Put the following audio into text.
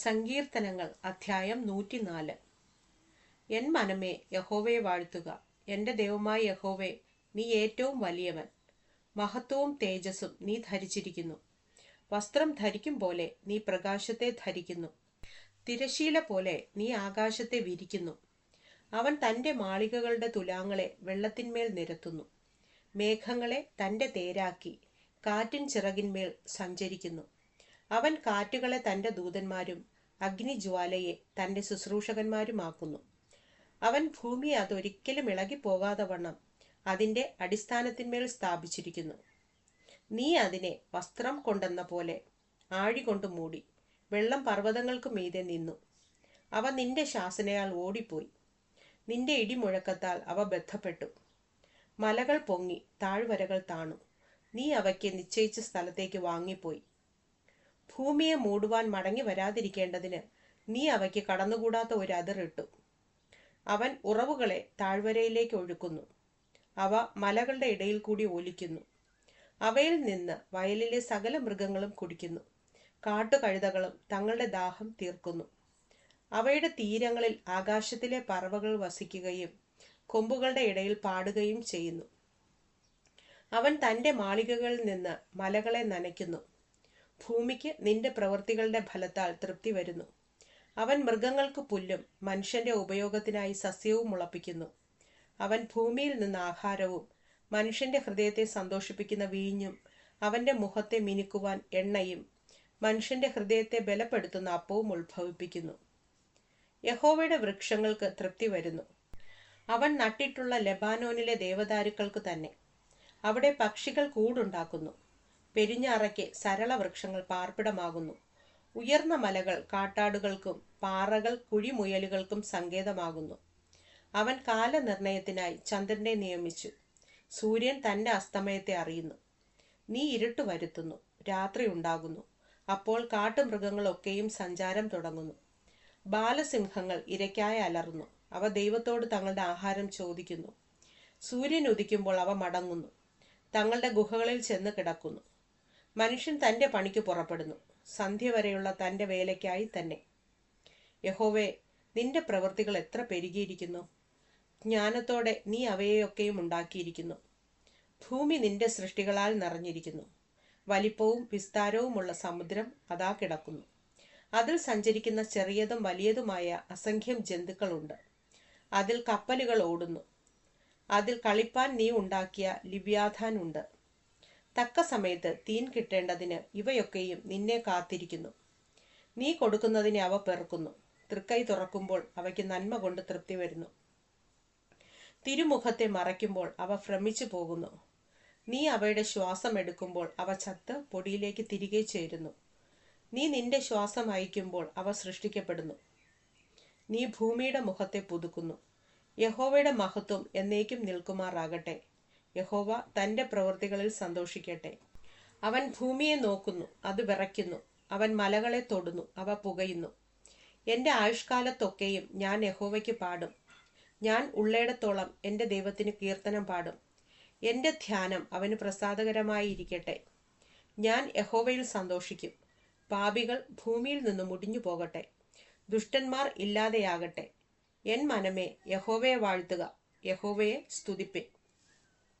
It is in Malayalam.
സങ്കീർത്തനങ്ങൾ അധ്യായം നൂറ്റിനാല്. എൻ മനമേ യഹോവയെ വാഴ്ത്തുക. എന്റെ ദൈവമായ യഹോവേ നീ ഏറ്റവും വലിയവൻ. മഹത്വവും തേജസ്സും നീ ധരിച്ചിരിക്കുന്നു. വസ്ത്രം ധരിക്കും പോലെ നീ പ്രകാശത്തെ ധരിക്കുന്നു. തിരശീല പോലെ നീ ആകാശത്തെ വിരിക്കുന്നു. അവൻ തന്റെ മാളികകളുടെ തുലാങ്ങളെ വെള്ളത്തിന്മേൽ നിരത്തുന്നു. മേഘങ്ങളെ തന്റെ തേരാക്കി കാറ്റിൻ ചിറകിന്മേൽ സഞ്ചരിക്കുന്നു. അവൻ കാറ്റുകളെ തന്റെ ദൂതന്മാരും അഗ്നിജ്വാലയെ തന്റെ ശുശ്രൂഷകന്മാരുമാക്കുന്നു. അവൻ ഭൂമിയെ അതൊരിക്കലും ഇളകിപ്പോകാതെ വണ്ണം അതിന്റെ അടിസ്ഥാനത്തിന്മേൽ സ്ഥാപിച്ചിരിക്കുന്നു. നീ അതിനെ വസ്ത്രം കൊണ്ടെന്ന പോലെ ആഴി കൊണ്ട് മൂടി വെള്ളം പർവതങ്ങൾക്ക് മീതെ നിന്നു. അവ നിന്റെ ശാസനയാൽ ഓടിപ്പോയി. നിന്റെ ഇടിമുഴക്കത്താൽ അവ ബന്ധപ്പെട്ടു മലകൾ പൊങ്ങി താഴ്വരകൾ താണു. നീ അവയ്ക്ക് നിശ്ചയിച്ച സ്ഥലത്തേക്ക് വാങ്ങിപ്പോയി. ഭൂമിയെ മൂടുവാൻ മടങ്ങി വരാതിരിക്കേണ്ടതിന് നീ അവയ്ക്ക് കടന്നുകൂടാത്ത ഒരു അതിറിട്ടു അവൻ ഉറവുകളെ താഴ്വരയിലേക്ക് ഒഴുക്കുന്നു. അവ മലകളുടെ ഇടയിൽ കൂടി ഒലിക്കുന്നു. അവയിൽ നിന്ന് വയലിലെ സകല മൃഗങ്ങളും കുടിക്കുന്നു. കാട്ടുകഴുതകളും തങ്ങളുടെ ദാഹം തീർക്കുന്നു. അവയുടെ തീരങ്ങളിൽ ആകാശത്തിലെ പറവകൾ വസിക്കുകയും കൊമ്പുകളുടെ ഇടയിൽ പാടുകയും ചെയ്യുന്നു. അവൻ തന്റെ മാളികകളിൽ നിന്ന് മലകളെ നനയ്ക്കുന്നു. ഭൂമിക്ക് നിന്റെ പ്രവൃത്തികളുടെ ഫലത്താൽ തൃപ്തി വരുന്നു. അവൻ മൃഗങ്ങൾക്ക് പുല്ലും മനുഷ്യന്റെ ഉപയോഗത്തിനായി സസ്യവും മുളപ്പിക്കുന്നു. അവൻ ഭൂമിയിൽ നിന്ന് ആഹാരവും മനുഷ്യന്റെ ഹൃദയത്തെ സന്തോഷിപ്പിക്കുന്ന വീഞ്ഞും അവന്റെ മുഖത്തെ മിനുക്കുവാൻ എണ്ണയും മനുഷ്യന്റെ ഹൃദയത്തെ ബലപ്പെടുത്തുന്ന അപ്പവും ഉത്ഭവിപ്പിക്കുന്നു. യഹോവയുടെ വൃക്ഷങ്ങൾക്ക് തൃപ്തി വരുന്നു. അവൻ നട്ടിട്ടുള്ള ലെബാനോനിലെ ദേവദാരുക്കൾക്ക് തന്നെ. അവിടെ പക്ഷികൾ കൂടുണ്ടാക്കുന്നു. പെരിഞ്ഞാറയ്ക്ക് സരള വൃക്ഷങ്ങൾ പാർപ്പിടമാകുന്നു. ഉയർന്ന മലകൾ കാട്ടാടുകൾക്കും പാറകൾ കുഴിമുയലുകൾക്കും സങ്കേതമാകുന്നു. അവൻ കാലനിർണയത്തിനായി ചന്ദ്രനെ നിയമിച്ചു. സൂര്യൻ തന്റെ അസ്തമയത്തെ അറിയുന്നു. നീ ഇരുട്ട് വരുത്തുന്നു. രാത്രി ഉണ്ടാകുന്നു. അപ്പോൾ കാട്ടുമൃഗങ്ങളൊക്കെയും സഞ്ചാരം തുടങ്ങുന്നു. ബാലസിംഹങ്ങൾ ഇരയ്ക്കായി അലറുന്നു. അവ ദൈവത്തോട് തങ്ങളുടെ ആഹാരം ചോദിക്കുന്നു. സൂര്യൻ ഉദിക്കുമ്പോൾ അവ മടങ്ങുന്നു. തങ്ങളുടെ ഗുഹകളിൽ ചെന്ന് കിടക്കുന്നു. മനുഷ്യൻ തന്റെ പണിക്ക് പുറപ്പെടുന്നു. സന്ധ്യ വരെയുള്ള തന്റെ വേലയ്ക്കായി തന്നെ. യഹോവേ നിന്റെ പ്രവൃത്തികൾ എത്ര പെരുകിയിരിക്കുന്നു. ജ്ഞാനത്തോടെ നീ അവയെയൊക്കെയും ഉണ്ടാക്കിയിരിക്കുന്നു. ഭൂമി നിന്റെ സൃഷ്ടികളാൽ നിറഞ്ഞിരിക്കുന്നു. വലിപ്പവും വിസ്താരവുമുള്ള സമുദ്രം അതാ കിടക്കുന്നു. അതിൽ സഞ്ചരിക്കുന്ന ചെറിയതും വലിയതുമായ അസംഖ്യം ജന്തുക്കളുണ്ട്. അതിൽ കപ്പലുകൾ ഓടുന്നു. അതിൽ കളിപ്പാൻ നീ ഉണ്ടാക്കിയ ലിവ്യാധാൻ ഉണ്ട്. തക്ക സമയത്ത് തീൻ കിട്ടേണ്ടതിന് ഇവയൊക്കെയും നിന്നെ കാത്തിരിക്കുന്നു. നീ കൊടുക്കുന്നതിനെ അവ പെറുക്കുന്നു. തൃക്കൈ തുറക്കുമ്പോൾ അവയ്ക്ക് നന്മ കൊണ്ട് തൃപ്തി വരുന്നു. തിരുമുഖത്തെ മറയ്ക്കുമ്പോൾ അവ ഭ്രമിച്ചു പോകുന്നു. നീ അവയുടെ ശ്വാസം എടുക്കുമ്പോൾ അവ ചത്ത് പൊടിയിലേക്ക് തിരികെ ചേരുന്നു. നീ നിന്റെ ശ്വാസം അയക്കുമ്പോൾ അവ സൃഷ്ടിക്കപ്പെടുന്നു. നീ ഭൂമിയുടെ മുഖത്തെ പുതുക്കുന്നു. യഹോവയുടെ മഹത്വം എന്നേക്കും നിൽക്കുമാറാകട്ടെ. യഹോവ തന്റെ പ്രവൃത്തികളിൽ സന്തോഷിക്കട്ടെ. അവൻ ഭൂമിയെ നോക്കുന്നു അത് വിറയ്ക്കുന്നു. അവൻ മലകളെ തൊടുന്നു അവ പുകയുന്നു. എന്റെ ആയുഷ്കാലത്തൊക്കെയും ഞാൻ യഹോവയ്ക്ക് പാടും. ഞാൻ ഉള്ളയിടത്തോളം എന്റെ ദൈവത്തിന് കീർത്തനം പാടും. എന്റെ ധ്യാനം അവന് പ്രസാദകരമായി ഇരിക്കട്ടെ ഞാൻ യഹോവയിൽ സന്തോഷിക്കും. പാപികൾ ഭൂമിയിൽ നിന്ന് മുടിഞ്ഞു പോകട്ടെ. ദുഷ്ടന്മാർ ഇല്ലാതെയാകട്ടെ. എൻ മനമേ യഹോവയെ വാഴ്ത്തുക. യഹോവയെ സ്തുതിപ്പേ.